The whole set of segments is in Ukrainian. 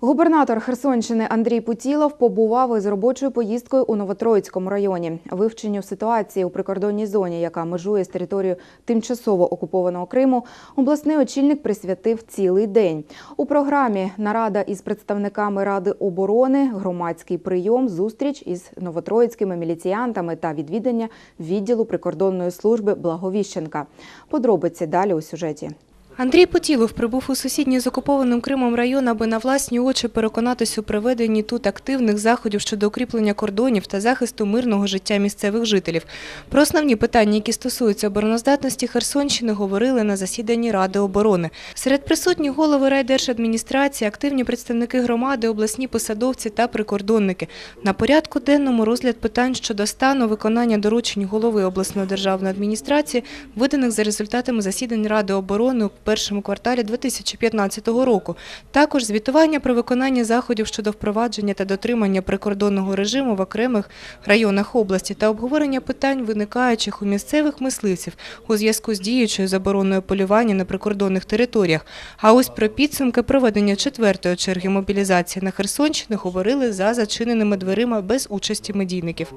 Губернатор Херсонщини Андрій Путілов побував із робочою поїздкою у Новотроїцькому районі. Вивченню ситуації у прикордонній зоні, яка межує з територією тимчасово окупованого Криму, обласний очільник присвятив цілий день. У програмі нарада із представниками Ради оборони, громадський прийом, зустріч із новотроїцькими міліціянтами та відвідання відділу прикордонної служби Благовіщенка. Подробиці далі у сюжеті. Андрій Потілов прибув у сусідній з окупованим Кримом район, аби на власні очі переконатись у проведенні тут активних заходів щодо укріплення кордонів та захисту мирного життя місцевих жителів. Про основні питання, які стосуються обороноздатності Херсонщини, говорили на засіданні Ради оборони. Серед присутніх голови райдержадміністрації, активні представники громади, обласні посадовці та прикордонники. На порядку денному розгляд питань щодо стану виконання доручень голови обласної державної адміністрації, виданих за результатами засідань Ради оборони першому кварталі 2015 року. Також звітування про виконання заходів щодо впровадження та дотримання прикордонного режиму в окремих районах області та обговорення питань, виникаючих у місцевих мисливців у зв'язку з діючою забороною полювання на прикордонних територіях. А ось про підсумки проведення четвертої черги мобілізації на Херсонщині говорили за зачиненими дверима без участі медійників.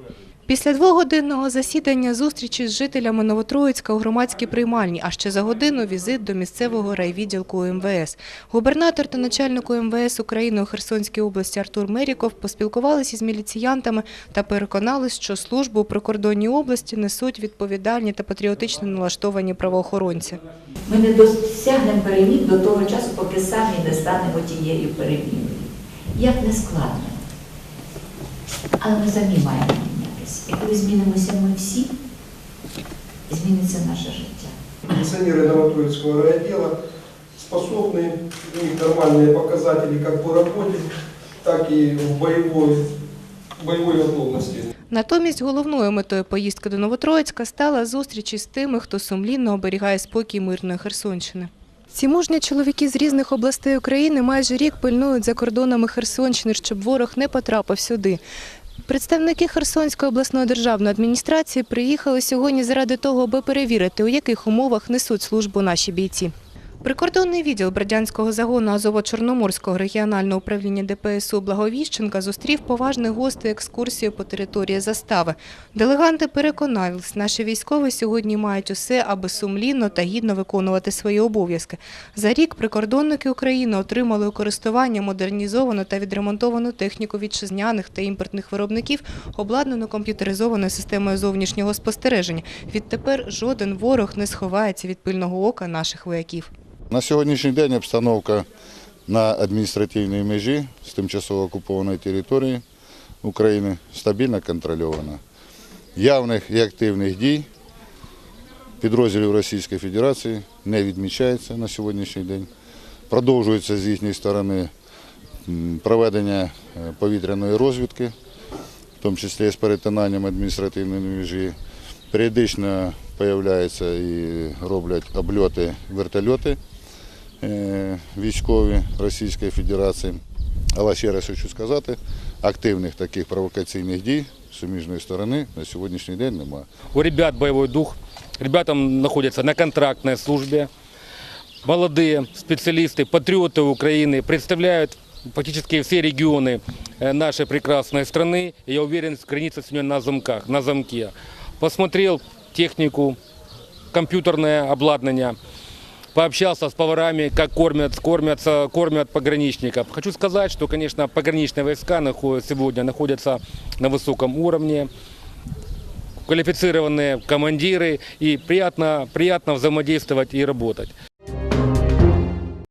Після двогодинного засідання зустрічі з жителями Новотроїцька у громадській приймальні, а ще за годину візит до місцевого райвідділку МВС. Губернатор та начальник МВС України у Херсонській області Артур Меріков поспілкувалися із міліціянтами та переконались, що службу у прикордонній області несуть відповідальні та патріотично налаштовані правоохоронці. Ми не досягнемо перемін до того часу, поки самі не станемо тією переміною. Як не складно. Але ми самі маємо коли змінимося ми всі, зміниться наше життя. Милиционеры Новотроицкого райотдела способны, у них нормальные показатели как по работе, так и в боевой, боевой готовности. Натомість головною метою поїздки до Новотроїцька стала зустріч із тими, хто сумлінно оберігає спокій мирної Херсонщини. Ці мужні чоловіки з різних областей України майже рік пильнують за кордонами Херсонщини, щоб ворог не потрапив сюди. Представники Херсонської обласної державної адміністрації приїхали сьогодні заради того, аби перевірити, у яких умовах несуть службу наші бійці. Прикордонний відділ Бердянського загону Азово-Чорноморського регіонального управління ДПСУ Благовіщенка зустрів поважних гостей екскурсію по території застави. Делеганти переконались, наші військові сьогодні мають усе, аби сумлінно та гідно виконувати свої обов'язки. За рік прикордонники України отримали у користування модернізовану та відремонтовану техніку вітчизняних та імпортних виробників, обладнану комп'ютеризованою системою зовнішнього спостереження. Відтепер жоден ворог не сховається від пильного ока наших вояків. На сьогоднішній день обстановка на адміністративній межі з тимчасово окупованої території України стабільно контрольована. Явних і активних дій підрозділів Російської Федерації не відмічається на сьогоднішній день. Продовжується з їхньої сторони проведення е, повітряної розвідки, в тому числі з перетинанням адміністративної межі. Періодично з'являються і роблять обльоти вертольоти військові Російської Федерації. Але ще раз хочу сказати, активних таких провокаційних дій з суміжної сторони на сьогоднішній день немає. У ребят боевой дух. Ребята находятся на контрактной службе. Молодые специалисты, патриоты Украины представляют практически все регионы э, нашей прекрасной страны. И я уверен, граница сегодня на замках, на замке. Посмотрел технику, компьютерное обладнание, пообщался с поварами, как кормят, кормятся, кормят пограничников. Хочу сказать, что, конечно, пограничные войска нахо- сегодня находятся на высоком уровне квалифицированные командиры и приятно, приятно взаимодействовать и работать.